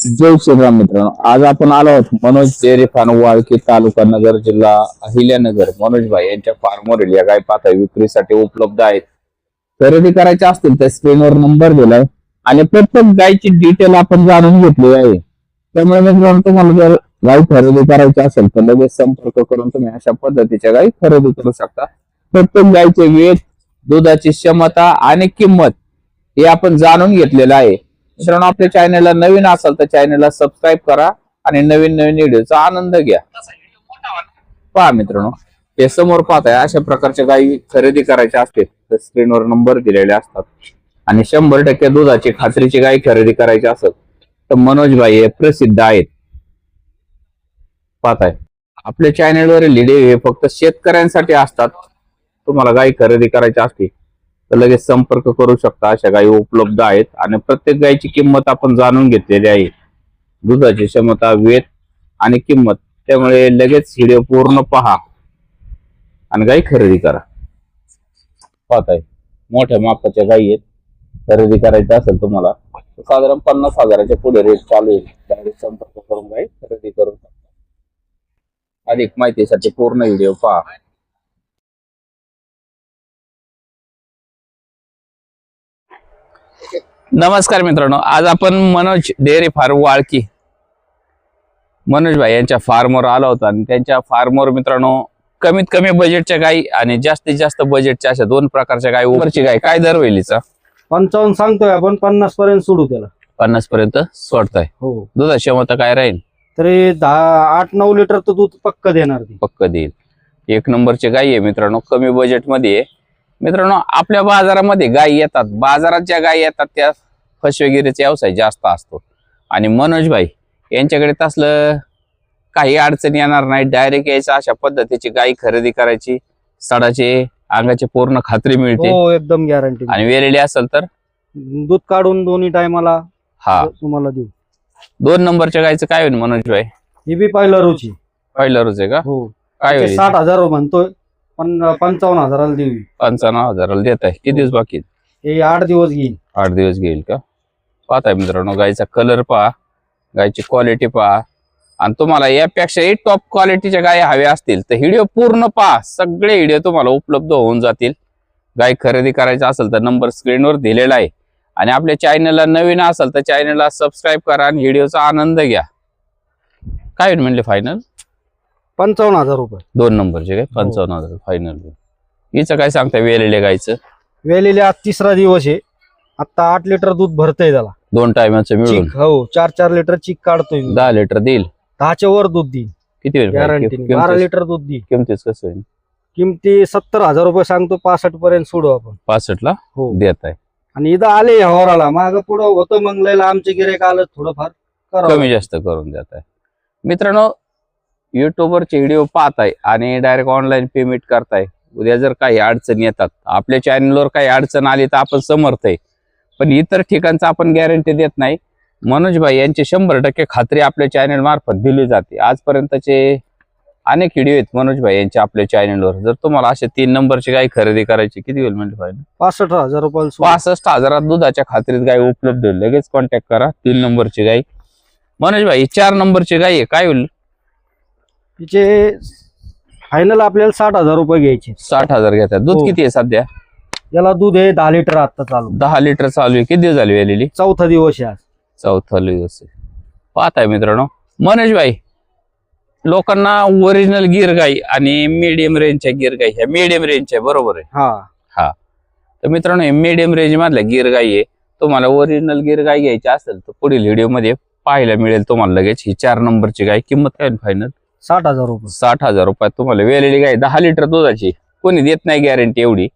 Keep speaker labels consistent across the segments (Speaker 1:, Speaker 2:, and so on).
Speaker 1: जय श्रीराम मित्रांनो आज आपण आलो आहोत मनोज डेअरी फार्म वाळकी तालुका नगर जिल्हा अहिल्यानगर. मनोज भाई यांच्या फार्मवरील या गाय पाता विक्रीसाठी उपलब्ध आहेत. खरेदी करायचे असतील तर स्क्रीनवर नंबर दिलाय. आणि प्रत्येक गायची डिटेल आपण जाणून घेतली आहे. त्यामुळे मित्रांनो तुम्हाला जर गाय खरेदी करायची असेल तर लगेच संपर्क करून तुम्ही अशा पद्धतीच्या गायी खरेदी करू शकता. प्रत्येक गायचे वेग दुधाची क्षमता आणि किंमत हे आपण जाणून घेतलेलं आहे. मित्रांनो आपल्या चॅनेलला नवीन असाल तर चॅनेलला सबस्क्राईब करा आणि नवीन नवीन व्हिडिओचा आनंद घ्या. पहा मित्रांनो हे समोर पाहताय अशा प्रकारच्या गायी खरेदी करायच्या असतील तर स्क्रीनवर नंबर दिलेले असतात. आणि शंभर टक्के दुधाची खात्रीची गाय खरेदी करायची असेल तर मनोज भाई हे प्रसिद्ध आहेत. पाहताय. आपल्या चॅनेलवरील व्हिडिओ हे फक्त शेतकऱ्यांसाठी असतात. तुम्हाला गायी खरेदी करायच्या असतील तर लगेच संपर्क करू शकता. अशा गायी उपलब्ध आहेत आणि प्रत्येक गायीची किंमत आपण जाणून घेतलेली आहे. दुधाची क्षमता वेत आणि किंमत त्यामुळे लगेच व्हिडिओ पूर्ण पहा आणि गाई खरेदी करा. पाहताय मोठ्या मापाच्या गायी आहेत. खरेदी करायचं असेल तुम्हाला साधारण पन्नास हजाराच्या पुढे रेट चालू आहे. डायरेक्ट संपर्क करून गाई खरेदी करू शकता अधिक माहितीसाठी पूर्ण व्हिडिओ पहा. नमस्कार मित्रांनो आज आपण मनोज डेअरी फार्म वाळकी. मनोज भाई यांच्या फार्मवर आलो होतो आणि त्यांच्या फार्मवर मित्रांनो कमीत कमी बजेटच्या गायी आणि जास्तीत जास्त बजेटच्या अशा दोन प्रकारच्या गायी उमरची गाय काय दर होईलीचा?
Speaker 2: पंचावन्न सांगतोय आपण पन्नास पर्यंत सोडू त्याला.
Speaker 1: पन्नास पर्यंत सोडताय.
Speaker 2: हो.
Speaker 1: दुधाची क्षमता काय राहील?
Speaker 2: तरी दहा आठ नऊ लिटर तर दूध पक्क देणार ती.
Speaker 1: पक्क देईल. एक नंबरची गाय आहे मित्रांनो कमी बजेटमध्ये आहे. मित्रांनो आपल्या बाजारामध्ये गायी येतात. बाजारात ज्या गायी येतात त्या फसवेगिरीचा व्यवसाय जास्त असतो. आणि मनोज भाई यांच्याकडे तसलं काही अडचण येणार नाही. डायरेक्ट यायचं अशा पद्धतीची गायी खरेदी करायची. सडाचे अंगाची पूर्ण खात्री मिळते.
Speaker 2: हो एकदम गॅरंटी
Speaker 1: आणि वेलेली असेल तर?
Speaker 2: दूध काढून दोन्ही टायमाला
Speaker 1: हा.
Speaker 2: तुम्हाला देऊ.
Speaker 1: दोन नंबरच्या गायचं काय होईल मनोज भाई?
Speaker 2: ही बी पाहिलं रुची
Speaker 1: पहिलं रोज आहे का?
Speaker 2: हो.
Speaker 1: काय होईल?
Speaker 2: साठ हजार म्हणतोय. पण पंचावन्न हजाराला देऊ.
Speaker 1: पंचावन्न हजाराला देत आहे. किती दिवस बाकी आहेत?
Speaker 2: हे आठ दिवस घेईन.
Speaker 1: आठ दिवस घेईल का? पाहताय मित्रांनो गायचा कलर पहा गायची क्वालिटी पहा. आणि तुम्हाला यापेक्षाही टॉप क्वालिटीच्या गाय हव्या असतील तर व्हिडिओ पूर्ण पहा. सगळे व्हिडिओ तुम्हाला उपलब्ध होऊन जातील. गाय खरेदी करायचा असेल तर नंबर स्क्रीनवर दिलेला आहे. आणि आपल्या चॅनलला नवीन असेल तर चॅनलला सबस्क्राईब करा आणि व्हिडिओचा आनंद घ्या. काय होईल म्हणले फायनल
Speaker 2: पंचावन्न हजार रुपये.
Speaker 1: दोन नंबरचे काय? पंचावन्न हजार फायनल हिचं काय सांगताय वेलेल्या गायचं
Speaker 2: वेलेले आज तिसरा दिवस आहे. आता आठ लिटर दूध भरतय त्याला.
Speaker 1: दोन टायमाचं मिळून.
Speaker 2: चिक हो चार चार लिटर चिक काढतोय मी.
Speaker 1: दहा लिटर देईल.
Speaker 2: दहाच्या वर दूध देईन
Speaker 1: किती होईल?
Speaker 2: गॅरंटी बारा लिटर दूध देईन
Speaker 1: किमतीच कसं होईल?
Speaker 2: किमती सत्तर हजार रुपये सांगतो पासष्ट पर्यंत सोडू आपण.
Speaker 1: पासष्ट ला
Speaker 2: हो.
Speaker 1: देत आहे
Speaker 2: आणि इथं आले हवाराला माग पुढं होतं मंगलायला आमचे गिरेक आलं थोडंफार करावं.
Speaker 1: कमी जास्त करून देत आहे मित्रांनो युट्यूबवरचे व्हिडिओ पाहताय आणि डायरेक्ट ऑनलाईन पेमेंट करताय. उद्या जर काही अडचण येतात आपल्या चॅनलवर काही अडचण आली तर आपण समर्थ आहे. पण इतर ठिकाणचं आपण गॅरंटी देत नाही. मनोज भाई यांची शंभर टक्के खात्री आपल्या चॅनल मार्फत दिली जाते. आजपर्यंतचे अनेक व्हिडिओ आहेत मनोज भाई यांच्या आपल्या चॅनलवर जर तुम्हाला असे तीन नंबरची गाय खरेदी करायची किती होईल म्हणजे फायदा
Speaker 2: पासष्ट हजार रुपयाला सोडू.
Speaker 1: पासष्ट हजारात दुधाच्या खात्रीत गाय उपलब्ध होईल. लगेच कॉन्टॅक्ट करा तीन नंबरची गाय. मनोज भाई चार नंबरची गाय आहे. काय होईल?
Speaker 2: तिचे फायनल आपल्याला साठ हजार रुपये घ्यायचे.
Speaker 1: साठ हजार घेतात. दूध
Speaker 2: हो.
Speaker 1: किती आहे सध्या?
Speaker 2: याला दूध आहे दहा लिटर आता चालू.
Speaker 1: दहा लिटर चालू आहे. किती दिवस झाली वेलेली?
Speaker 2: चौथा दिवस आहे आज.
Speaker 1: चौथा दिवस आहे. पाहताय मित्रांनो. मनोज भाई लोकांना ओरिजिनल गिर गाई आणि मीडियम रेंजच्या गिर गाई ह्या मीडियम रेंजच्या बरोबर आहे?
Speaker 2: हा.
Speaker 1: तर मित्रांनो हे मीडियम रेंज मधल्या गिर गाई आहे. तुम्हाला ओरिजिनल गिर गाय घ्यायची असेल तर पुढील व्हिडिओमध्ये पाहायला मिळेल तुम्हाला लगेच. ही चार नंबरची गाय. किंमत काय फायनल
Speaker 2: साठ हजार रुपये.
Speaker 1: साठ हजार रुपयात तुम्हाला वेलेली गाय दहा लिटर दुधाची. कोणी देत नाही गॅरंटी एवढी.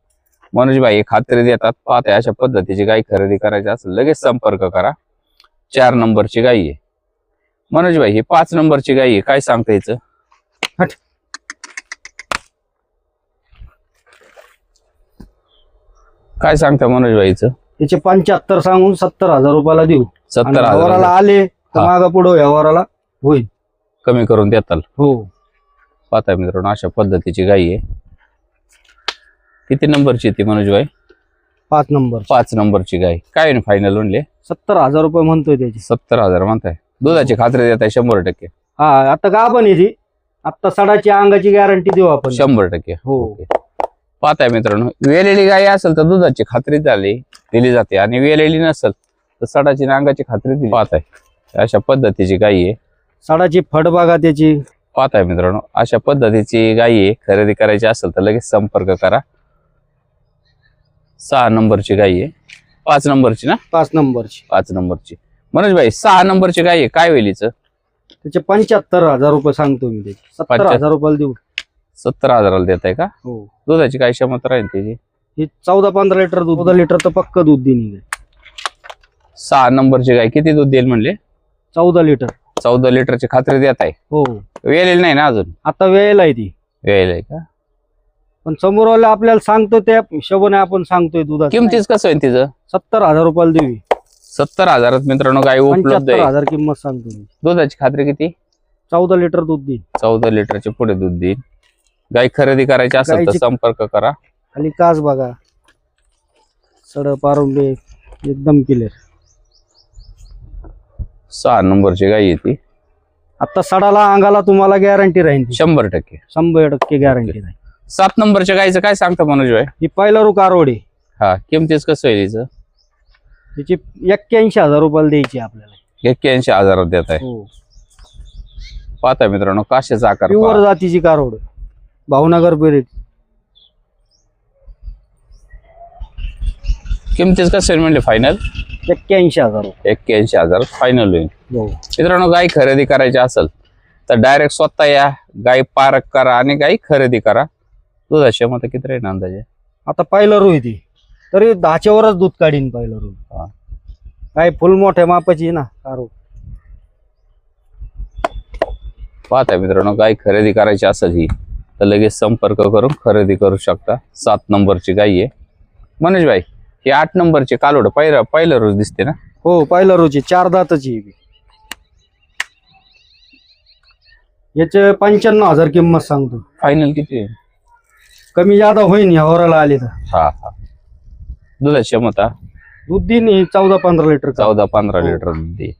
Speaker 1: मनोज भाई खात्री देतात पाहते अशा पद्धतीची गाय खरेदी करायची असेल लगेच संपर्क करा. चार नंबरची गाय आहे. मनोज भाई ही पाच नंबरची गाय आहे. काय सांगता याचं?
Speaker 2: हट.
Speaker 1: काय सांगता मनोज भाईचं
Speaker 2: तिचे पंच्याहत्तर सांगून सत्तर हजार रुपयाला देऊ.
Speaker 1: सत्तर
Speaker 2: व्यवहाराला
Speaker 1: हजार
Speaker 2: आले तर
Speaker 1: हा.
Speaker 2: माग पुढं व्यवहाराला होईल.
Speaker 1: कमी करून देताल.
Speaker 2: हो.
Speaker 1: पाहताय मित्रांनो अशा पद्धतीची गाय आहे. किती नंबरची ती मनोज भाई
Speaker 2: पाच नंबर.
Speaker 1: पाच नंबरची गाय. काय फायनल म्हणले
Speaker 2: सत्तर हजार रुपये म्हणतोय त्याची.
Speaker 1: सत्तर हजार म्हणताय. दुधाची खात्री देत आहे शंभर टक्के.
Speaker 2: हा आता का पण ती? आता सडाची अंगाची गॅरंटी देऊ आपण.
Speaker 1: शंभर टक्के.
Speaker 2: हो.
Speaker 1: पाहताय मित्रांनो वेलेली गाय असेल तर दुधाची खात्री झाली दिली जाते. आणि वेलेली नसेल तर सडाची नांगाची खात्री दिली पाहताय. अशा पद्धतीची गाय आहे.
Speaker 2: सडाची फड बघा त्याची.
Speaker 1: पाहताय मित्रांनो अशा पद्धतीची गाय आहे. खरेदी करायची असेल तर लगेच संपर्क करा. सहा नंबरची गाय आहे. पाच नंबरची ना?
Speaker 2: पाच नंबरची.
Speaker 1: पाच नंबरची. मनोज भाई सहा नंबरची गाय आहे. काय वेलीच
Speaker 2: त्याचे पंच्याहत्तर हजार रुपये सांगतो मी त्याचे. सत्तर
Speaker 1: पंच्याहत्तर.
Speaker 2: हजार रुपयाला देऊ.
Speaker 1: सत्तर हजाराला देत आहे का?
Speaker 2: हो.
Speaker 1: दुधाची काय क्षमता राहील त्याची?
Speaker 2: ही चौदा पंधरा लिटर दूध चौदा लिटर तर पक्क दूध देईन.
Speaker 1: सहा नंबरची गाय किती दूध देईल म्हणले?
Speaker 2: चौदा लिटर.
Speaker 1: चौदा लिटरची खात्री देत आहे.
Speaker 2: हो.
Speaker 1: वेलेली नाही ना अजून?
Speaker 2: आता वेळेला आहे ती.
Speaker 1: वेळ आहे का?
Speaker 2: पण समोरवाला आपल्याला सांगतो त्या हिशोबाने आपण सांगतोय दुधात
Speaker 1: किमतीच कसं होईल तिचं?
Speaker 2: सत्तर हजार रुपयाला देवी.
Speaker 1: सत्तर हजारात मित्रांनो गाय उपलब्ध
Speaker 2: पंच्याहत्तर
Speaker 1: आहे.
Speaker 2: हजार किंमत सांगतो मी.
Speaker 1: दुधाची खात्री किती?
Speaker 2: चौदा लिटर दूध देईन.
Speaker 1: चौदा लिटरचे पुढे दूध देईल गाय खरेदी करायची असेल तर
Speaker 2: गायची-
Speaker 1: संपर्क करा.
Speaker 2: आणि काच बघा. सड पारुंबे एकदम क्लिअर
Speaker 1: सहा नंबरची गाय आहे ती.
Speaker 2: आता सडाला अंगाला तुम्हाला गॅरंटी राहील ती.
Speaker 1: शंभर टक्के.
Speaker 2: शंभर टक्के गॅरंटी राहील
Speaker 1: सात नंबरच्या गायचं काय सांगता मनोज भाई
Speaker 2: ही पहिला रू कारवड आहे
Speaker 1: हा किमतीच कसं होईल हिचं
Speaker 2: त्याची एक्क्याऐंशी हजार रुपयाला द्यायची आपल्याला.
Speaker 1: एक्क्याऐंशी हजारात देत आहे.
Speaker 2: हो.
Speaker 1: पाहता मित्रांनो काशेचा आकार
Speaker 2: प्युअर. जातीची कारवड भावनगर पेरेट
Speaker 1: किमतीच कसं होईल म्हणले फायनल
Speaker 2: एक्क्याऐंशी हजार.
Speaker 1: एक्क्याऐंशी हजार फायनल होईल.
Speaker 2: हो.
Speaker 1: मित्रांनो गाय खरेदी करायची असेल तर डायरेक्ट स्वतः या. गाय पारक करा आणि गाय खरेदी करा. दुधाची क्षमता किती राहील अंदाजे?
Speaker 2: आता पहिलं रू आहे ती. तरी दहाच्या वरच दूध काढीन पहिलं रू
Speaker 1: हा.
Speaker 2: काय फुल मोठ्या मापाची आहे ना कारवड
Speaker 1: पाहता मित्रांनो गाय खरेदी करायची असेल ही तर लगेच संपर्क करून खरेदी करू शकता. सात नंबरची गाय आहे. मनोज भाई ही आठ नंबरची कालोड पहिलं पहिलं रोज दिसते ना?
Speaker 2: हो पहिलं रोची चार दाताची आहे. याचे पंच्याण्णव हजार किंमत सांगतो.
Speaker 1: फायनल किती आहे?
Speaker 2: कमी जादा होईन या वराला आली तर.
Speaker 1: हा हा. दुधाची क्षमता
Speaker 2: दूध दिन चौदा पंधरा लिटर का
Speaker 1: चौदा पंधरा
Speaker 2: हो.
Speaker 1: लिटर दूध देईल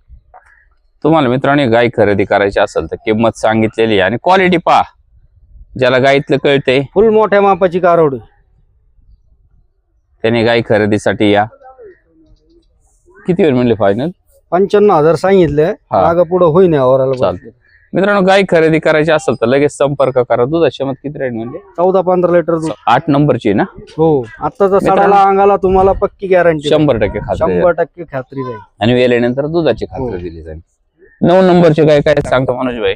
Speaker 1: तुम्हाला मित्रांनो गाय खरेदी करायची असेल तर किंमत सांगितलेली आहे. आणि क्वालिटी पहा. ज्याला गायीतलं कळते
Speaker 2: फुल मोठ्या मापाची कारवड आहे.
Speaker 1: त्याने गाय खरेदीसाठी या. किती वेळ म्हणले फायनल
Speaker 2: पंच्याण्णव हजार सांगितले. माग पुढे होईन
Speaker 1: चालते मित्रांनो गाय खरेदी करायची असेल तर लगेच संपर्क करा. दुधाची क्षमता किती राहील म्हणजे
Speaker 2: चौदा पंधरा लिटर दूध.
Speaker 1: आठ नंबरची आहे ना?
Speaker 2: हो. आताचा सडाला अंगाला तुम्हाला पक्की गॅरंटी
Speaker 1: शंभर टक्के खात्री.
Speaker 2: शंभर टक्के खात्री
Speaker 1: आणि वेळेनंतर दुधाची खात्री
Speaker 2: हो.
Speaker 1: दिली जाईल. नऊ नंबरची गाय काय सांगतो मनोज भाई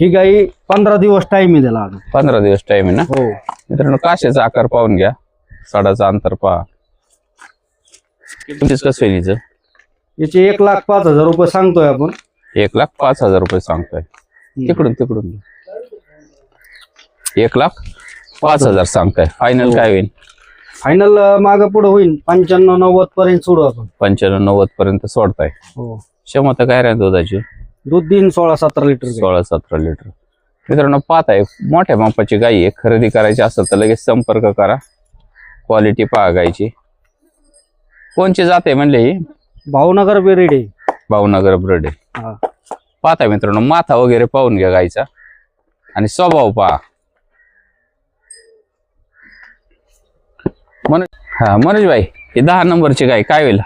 Speaker 2: ही गाई पंधरा दिवस टाइम आहे त्याला अजून.
Speaker 1: पंधरा दिवस टाइम आहे ना?
Speaker 2: हो.
Speaker 1: मित्रांनो काशेचा आकार पाहून घ्या. साडाचा अंतर पहा. किमतीच कसं होईल हिचं?
Speaker 2: याचे एक लाख पाच हजार रुपये सांगतोय आपण.
Speaker 1: एक लाख पाच हजार रुपये सांगतोय. तिकडून तिकडून. एक लाख पाच हजार सांगताय. फायनल. काय होईल?
Speaker 2: फायनल माग पुढे होईल. पंच्याण्णव नव्वद पर्यंत सोडू आपण.
Speaker 1: पंच्याण्णव नव्वद पर्यंत सोडताय.
Speaker 2: हो.
Speaker 1: क्षमता काय राहील दुधाची?
Speaker 2: दूध दिन सोळा सतरा लिटर.
Speaker 1: सोळा सतरा लिटर. मित्रांनो पाहताय मोठ्या मापाची गाई आहे. खरेदी करायची असेल तर लगेच संपर्क करा. क्वालिटी पहा गायची. कोणची जाते म्हणले ही?
Speaker 2: भावनगर बेरेड आहे.
Speaker 1: भावनगर ब्रड आहे.
Speaker 2: हा.
Speaker 1: मित्रांनो माथा वगैरे पाहून घ्या गायचा. आणि स्वभाव पहा. मनोज हा मनोज भाई ही दहा नंबरची गाय काय होईल?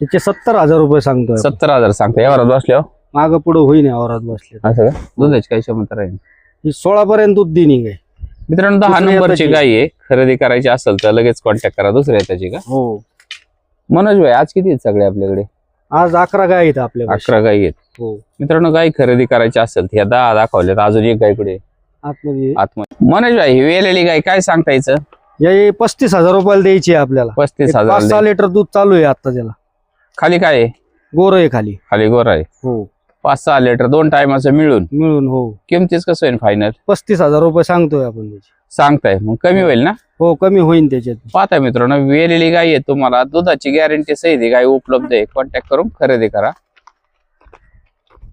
Speaker 2: त्याचे सत्तर हजार रुपये सांगतोय.
Speaker 1: सत्तर हजार सांगता यावरात बसल्यावर
Speaker 2: माग पुढे होईन या वरात बसले
Speaker 1: असं का? दुधाची काय क्षमता राहील?
Speaker 2: ही सोळा पर्यंत दूध दिनी गाय
Speaker 1: मित्रांनो दहा
Speaker 2: दुसऱ्या
Speaker 1: नंबरची
Speaker 2: याच्याची.
Speaker 1: गाय आहे. खरेदी करायची असेल तर लगेच कॉन्टॅक्ट करा. दुसऱ्या त्याची का?
Speaker 2: हो.
Speaker 1: मनोज भाई आज किती आहेत सगळे आपल्याकडे?
Speaker 2: आज अकरा गाय आहेत आपल्या
Speaker 1: अकरा गायी आहेत.
Speaker 2: हो.
Speaker 1: मित्रांनो गाय खरेदी करायची असेल तर ह्या दहा दाखवल्यात. अजून एक गाय कुठे आहे?
Speaker 2: आतमध्ये.
Speaker 1: आतमध्ये. मनोज भाई ही वेलेली गाय काय सांगता यायचं?
Speaker 2: या पस्तीस हजार रुपयाला द्यायची आहे आपल्याला.
Speaker 1: पस्तीस
Speaker 2: पाच
Speaker 1: हजार
Speaker 2: सहा लिटर दूध चालू आहे आता त्याला.
Speaker 1: खाली काय आहे?
Speaker 2: गोर आहे खाली.
Speaker 1: खाली गोर आहे.
Speaker 2: हो.
Speaker 1: पाच सहा लिटर दोन टायमाचं मिळून.
Speaker 2: मिळून हो.
Speaker 1: किमतीच कसं होईल फायनल
Speaker 2: पस्तीस हजार रुपये सांगतोय आपण त्याची.
Speaker 1: सांगताय. मग कमी होईल ना?
Speaker 2: हो कमी होईन त्याच्यात.
Speaker 1: पाहता मित्रांनो वेलेली गाय आहे तुम्हाला. दुधाची गॅरंटी सहित गाय उपलब्ध आहे. कॉन्टॅक्ट करून खरेदी करा.